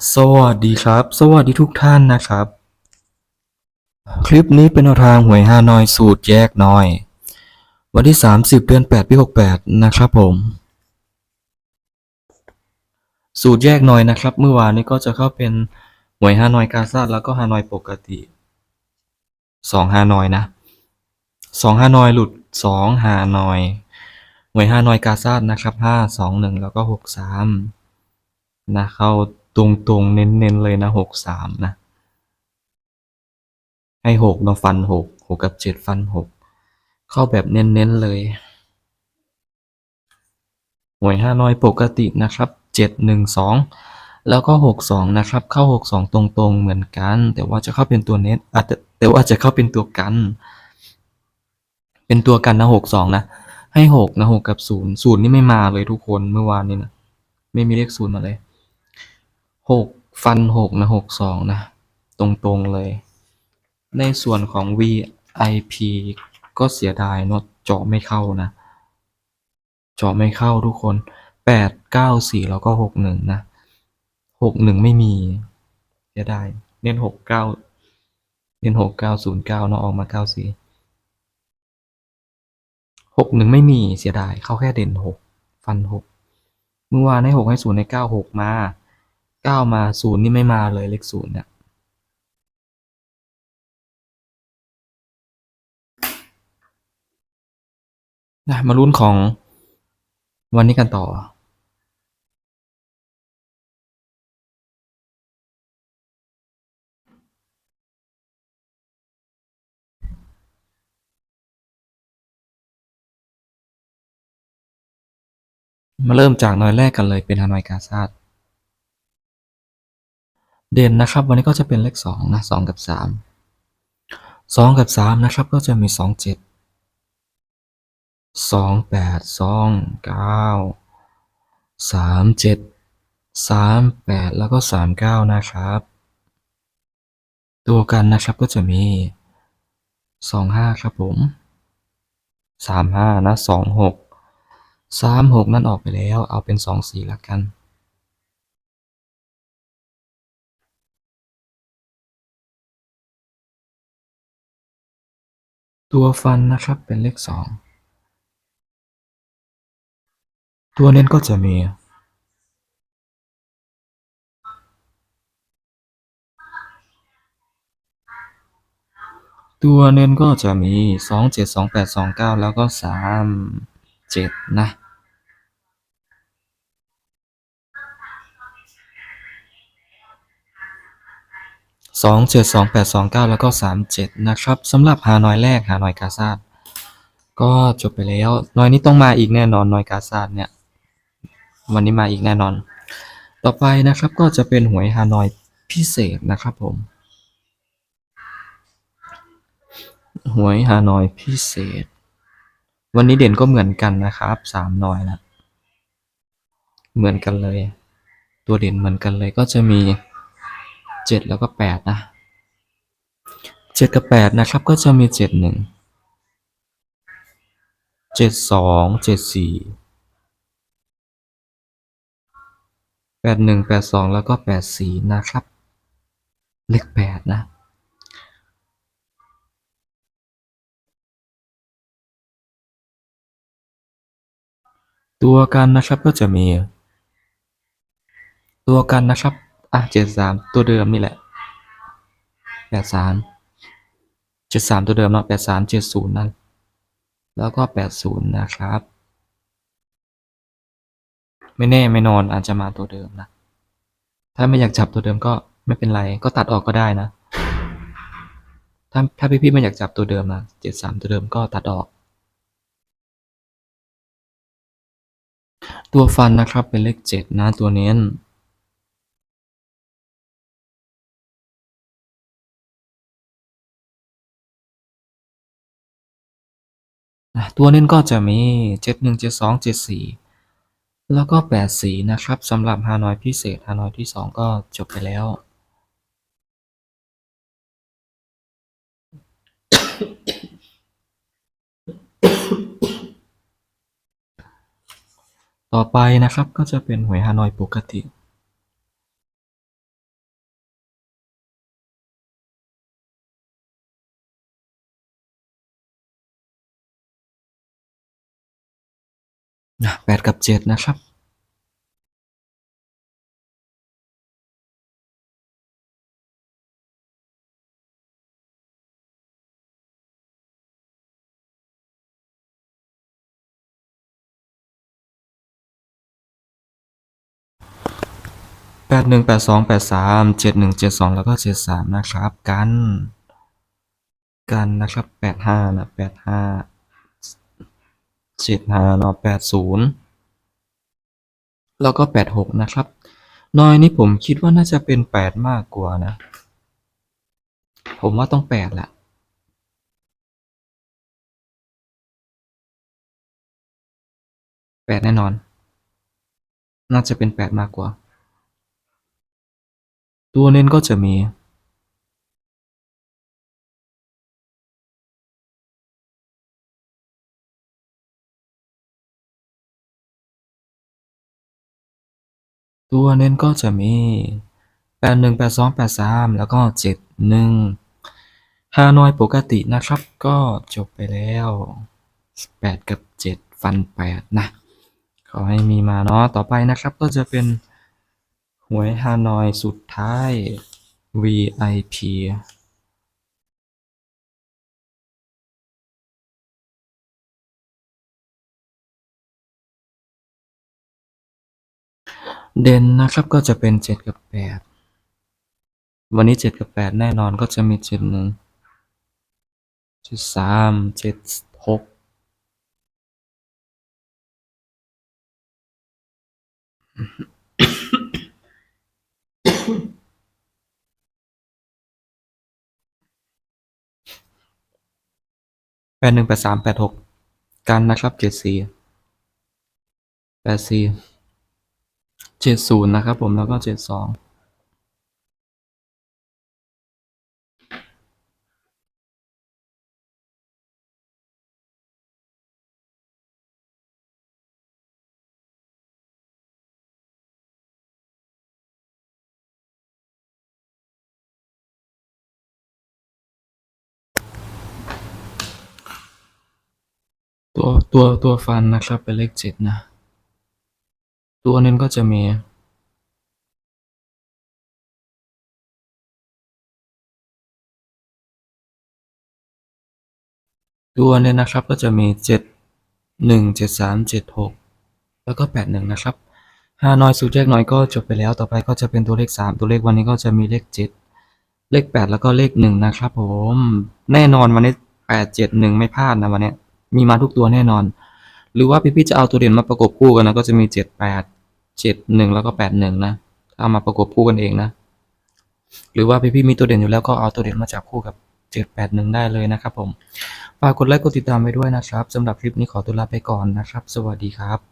สวัสดีครับ สวัสดีทุกท่านนะครับ คลิปนี้เป็นแนวทางหวยฮานอยสูตรแยกน้อย วันที่ 30 เดือน8ปี68 นะครับผม สูตรแยกน้อยนะครับ เมื่อวานนี้ก็จะเข้าเป็นหวยฮานอยกาซาดแล้วก็ฮานอยปกติสองฮานอยนะสองฮานอยหลุดสองฮานอย หวยฮานอยกาซาดนะครับห้าสองหนึ่งแล้วก็หกสามนะเข้า ตรงตรงๆ เน้นๆ เลยนะหกสามนะ ให้หกเนาะฟันหกหกกับเจ็ดฟันหกเข้าแบบเน้นๆ เลยหวยห้าน้อยปกตินะครับเจ็ดหนึ่งสองแล้วก็หกสองนะครับ เข้าหกสองตรงๆ เหมือนกัน แต่ว่าจะเข้าเป็นตัวเน็ตอาจจะแต่ว่าจะเข้าเป็นตัวกัน เป็นตัวกันนะหกสองนะให้หกนะหกกับศูนย์ศูนย์นี่ไม่มาเลยทุกคนเมื่อวานนี้นะไม่มีเลขศูนย์มาเลย หกฟันหกนะหกสองนะ ตรงๆเลย ในส่วนของ VIP ก็เสียดายเนอะเจาะไม่เข้านะ เจาะไม่เข้าทุกคนแปดเก้าสี่แล้วก็หกหนึ่งนะหกหนึ่งไม่มีเสียดายเน้นหกเก้าเน้นหกเก้าศูนย์เก้าเนาะออกมาเก้าสี่หกหนึ่งไม่มีเสียดาย เข้าแค่เด่นหกฟันหกเมื่อวานให้หกให้ศูนย์ในเก้าหกมา เก้ามาศูนย์นี่ไม่มาเลยเลขศูนย์เนี่ยนะมาลุ้นของวันนี้กันต่อ มาเริ่มจากหน่อยแรกกันเลยเป็นฮานอยกาซาด เด่นนะครับ วันนี้ก็จะเป็นเลขสองนะสองกับสามสองกับสามนะครับ ก็จะมีสองเจ็ดสองแปดสองเก้าสามเจ็ดสามแปดแล้วก็สามเก้านะครับ ตัวกันนะครับก็จะมีสองห้าครับผมสามห้านะสองหกสามหกนั่นออกไปแล้วเอาเป็นสองสี่ละกัน ตัวฟันนะครับเป็นเลขสองตัวเน้นก็จะมีตัวเน้นก็จะมีสองเจ็ดสองแปดสองเก้าแล้วก็สามเจ็ดนะ สองเจ็ดสองแปดสองเก้าแล้วก็สามเจ็ดนะครับสำหรับฮานอยแรกฮานอยกาซาดก็จบไปแล้ว นอยนี้ต้องมาอีกแน่นอนนอยกาซาดเนี่ย วันนี้มาอีกแน่นอน ต่อไปนะครับก็จะเป็นหวยฮานอยพิเศษนะครับผม หวยฮานอยพิเศษ วันนี้เด่นก็เหมือนกันนะครับสามหน่อยนะเหมือนกันเลย ตัวเด่นเหมือนกันเลยก็จะมี เจ็ดแล้วก็แปดนะเจ็ดกับแปดนะครับ ก็จะมีเจ็ดหนึ่งเจ็ดสองเจ็ดสี่แปดหนึ่งแปดสองแล้วก็แปดสี่นะครับ เลขแปดนะตัวกันนะครับก็จะมี ตัวกันนะครับ อะเจ็ดสามตัวเดิมนี่แหละแปดสามเจ็ดสามตัวเดิมเนาะแปดสามเจ็ดศูนย์นั่น แล้วก็แปดศูนย์นะครับ ไม่แน่ไม่นอนอาจจะมาตัวเดิมนะ ถ้าไม่อยากจับตัวเดิมก็ไม่เป็นไร ก็ตัดออกก็ได้นะ ถ้าถ้าพี่ๆไม่อยากจับตัวเดิมนะเจ็ดสามตัวเดิมก็ตัดออก ตัวฟันนะครับเป็นเลขเจ็ดนะตัวเน้น นะตัวเน้นก็จะมีเจ็ดหนึ่งเจ็ดสองเจ็ดสี่แล้วก็แปดสีนะครับสำหรับฮานอยพิเศษฮานอยที่สองก็จบไปแล้ว ต่อไปนะครับก็จะเป็นหวยฮานอยปกติ แปดกับเจ็ดนะครับแปดหนึ่งแปดสองแปดสามเจ็ดหนึ่งเจ็ดสองแล้วก็เจ็ดสามนะครับ กัน กันนะครับแปดห้านะแปดห้า เจ็ดหาเนาะแปดศูนย์แล้วก็แปดหกนะครับ น้อยนี่ผมคิดว่าน่าจะเป็นแปดมากกว่านะ ผมว่าต้องแปดแหละแปดแน่นอน น่าจะเป็นแปดมากกว่า ตัวเน้นก็จะมี ตัวเน้นก็จะมีแปดหนึ่งแปดสองแปดสามแล้วก็เจ็ดหนึ่งฮานอยปกตินะครับ ก็จบไปแล้วแปดกับเจ็ดฟันแปนะ ขอให้มีมาเนาะ ต่อไปนะครับก็จะเป็นหวยฮานอยสุดท้าย VIP เด่นนะครับก็จะเป็นเจ็ดกับแปดวันนี้เจ็ดกับแปดแน่นอนก็จะมีเจ็ดหนึ่งเจ็ดสามเจ็ดหกแปดหนึ่งแปดสามแปดหกกันนะครับเจ็ดสี่แปดสี่ เจ็ดศูนย์นะครับผมแล้วก็เจ็ดสองตัวตัวตัวฟันนะครับเป็นเลขเจ็ดนะ ตัวเน้นก็จะมีตัวเน้นนะครับก็จะมีเจ็ดหนึ่งเจ็ดสามเจ็ดหกแล้วก็แปดหนึ่งนะครับฮานอยสูตรแยกน้อยก็จบไปแล้วต่อไปก็จะเป็นตัวเลขสามตัวเลขวันนี้ก็จะมีเลขเจ็ดเลขแปดแล้วก็เลขหนึ่งนะครับผม แน่นอนวันนี้แปดเจ็ดหนึ่งไม่พลาดนะวันนี้มีมาทุกตัวแน่นอน หรือว่าพี่ๆจะเอาตัวเด่นมาประกบคู่กันนะก็จะมีเจ็ดแปดเจ็ดหนึ่งแล้วก็แปดหนึ่งนะเอามาประกบคู่กันเองนะ หรือว่าพี่ๆมีตัวเด่นอยู่แล้วก็เอาตัวเด่นมาจับคู่กับเจ็ดแปดหนึ่งได้เลยนะครับผม ฝากกดไลค์กดติดตามไว้ด้วยนะครับสำหรับคลิปนี้ขอตัวลาไปก่อนนะครับ สวัสดีครับ